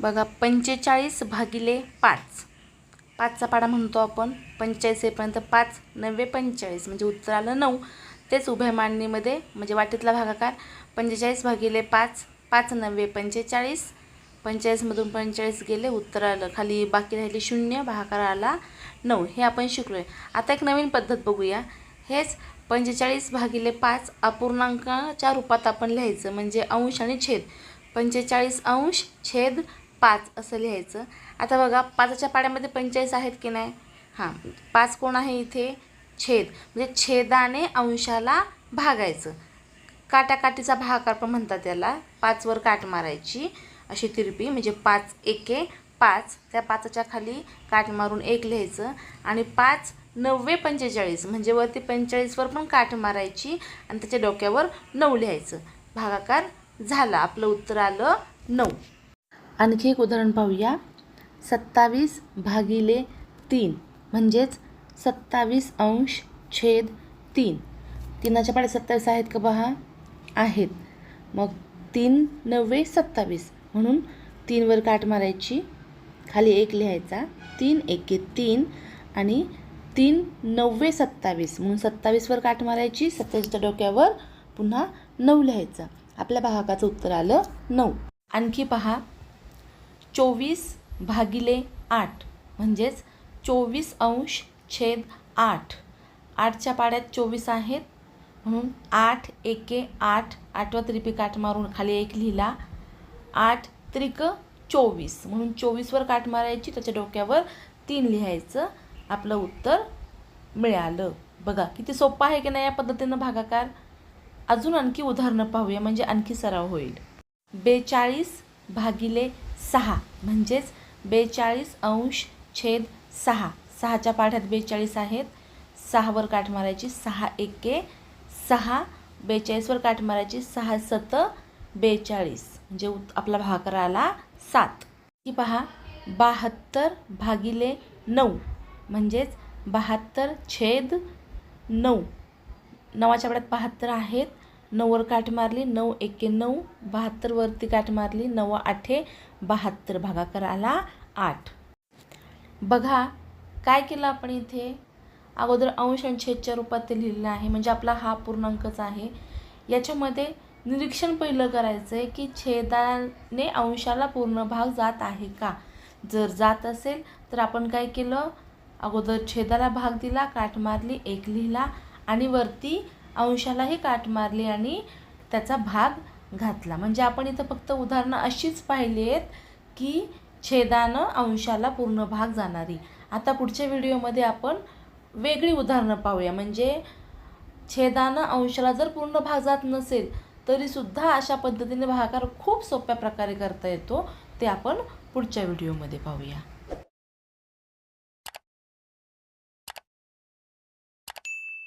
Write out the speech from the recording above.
बघा पंचेचाळीस भागिले पाच. पाचचा पाडा म्हणतो आपण. पंचेचाळीस येईपर्यंत पाच नव्वे पंचेचाळीस. म्हणजे उत्तर आलं नऊ. तेच उभय मांडणीमध्ये म्हणजे वाटेतला भागाकार पंचेचाळीस भागिले पाच. पाच नव्वे पंचेचाळीस. पंचेचाळीसमधून पंचेचाळीस गेले उत्तर आलं. खाली बाकी राहिली शून्य भागाकार आला नऊ. हे आपण शिकलो आहे आता एक नवीन पद्धत बघूया. हेच पंचेचाळीस भागिले पाच अपूर्णांकाच्या रूपात आपण लिहायचं. म्हणजे अंश आणि छेद. पंचेचाळीस अंश छेद पाच असं लिहायचं. आता बघा पाचच्या पाड्यामध्ये पंचेचाळीस आहेत की नाही? हां पाच कोण आहे इथे? छेद. म्हणजे छेदाने अंशाला भागायचं. काटाकाटीचा भागाकार पण म्हणतात त्याला पाचवर काट मारायची. अशी तिरपी म्हणजे पाच एके पाच. त्या पाचच्या खाली काट मारून एक लिहायचं. आणि पाच नव्वे पंचेचाळीस म्हणजे वरती पंचेचाळीसवर पण काट मारायची आणि त्याच्या डोक्यावर नऊ लिहायचं. भागाकार झाला. आपलं उत्तर आलं नऊ. आणखी एक उदाहरण पाहूया. सत्तावीस भागिले तीन म्हणजेच सत्तावीस अंश छेद तीन. तीनाच्या पाड्या सत्तावीस आहेत का पहा? आहेत. मग तीन नव्वे सत्तावीस म्हणून तीनवर काट मारायची. खाली एक लिहायचा. तीन एके तीन आणि तीन नव्वे सत्तावीस म्हणून सत्तावीसवर काट मारायची. सत्तावीसच्या डोक्यावर पुन्हा नऊ लिहायचं. आपल्या भागाचं उत्तर आलं नऊ. आणखी पहा. चोवीस भागिले आठ म्हणजेच चोवीस अंश छेद आठ. आठच्या पाड्यात चोवीस आहेत. म्हणून आठ एके आठ आठवा त्रिपी काठ मारून खाली एक लिहिला. आठ त्रिक चोवीस. म्हणून चोवीसवर काठ मारायची त्याच्या डोक्यावर तीन लिहायचं आपलं उत्तर मिळालं. बघा किती सोपं आहे की नाही या पद्धतीनं भागाकार? अजून आणखी उदाहरणं पाहूया म्हणजे आणखी सराव होईल. बेचाळीस भागिले सहा म्हणजेच बेचाळीस अंश छेद सहा. सहाच्या पाठ्यात बेचाळीस आहेत. सहावर काठ मारायची सहा एके सहा. बेचाळीसवर काठ मारायची सहा सत बेचाळीस. म्हणजे उत- आपला भाकर आला सात. की पहा बहात्तर भागिले नऊ. म्हणजेच बहात्तर छेद नऊ. नवाच्या पाड्यात बहात्तर आहेत. नऊवर काठ मारली नऊ एके नऊ बहात्तरवरती काठ मारली नऊ आठे बहात्तर भागाकार आला आठ. बघा काय केलं आपण इथे? अगोदर अंश आणि छेदच्या रूपात ते लिहिलेलं आहे. म्हणजे आपला हा पूर्णांकच आहे. याच्यामध्ये निरीक्षण पहिलं करायचं आहे की छेदाने अंशाला पूर्ण भाग जात आहे का? जर जात असेल तर आपण काय केलं? अगोदर छेदाला भाग दिला काठ मारली एक लिहिला आणि वरती अंशालाही काट मारली आणि त्याचा भाग घातला. म्हणजे आपण इथं फक्त उदाहरणं अशीच पाहिली आहेत की छेदानं अंशाला पूर्ण भाग जाणारी. आता पुढच्या व्हिडिओमध्ये आपण वेगळी उदाहरणं पाहूया. म्हणजे छेदानं अंशाला जर पूर्ण भाग जात नसेल तरीसुद्धा अशा पद्धतीने भागाकार खूप सोप्या प्रकारे करता येतो ते आपण पुढच्या व्हिडिओमध्ये पाहूया.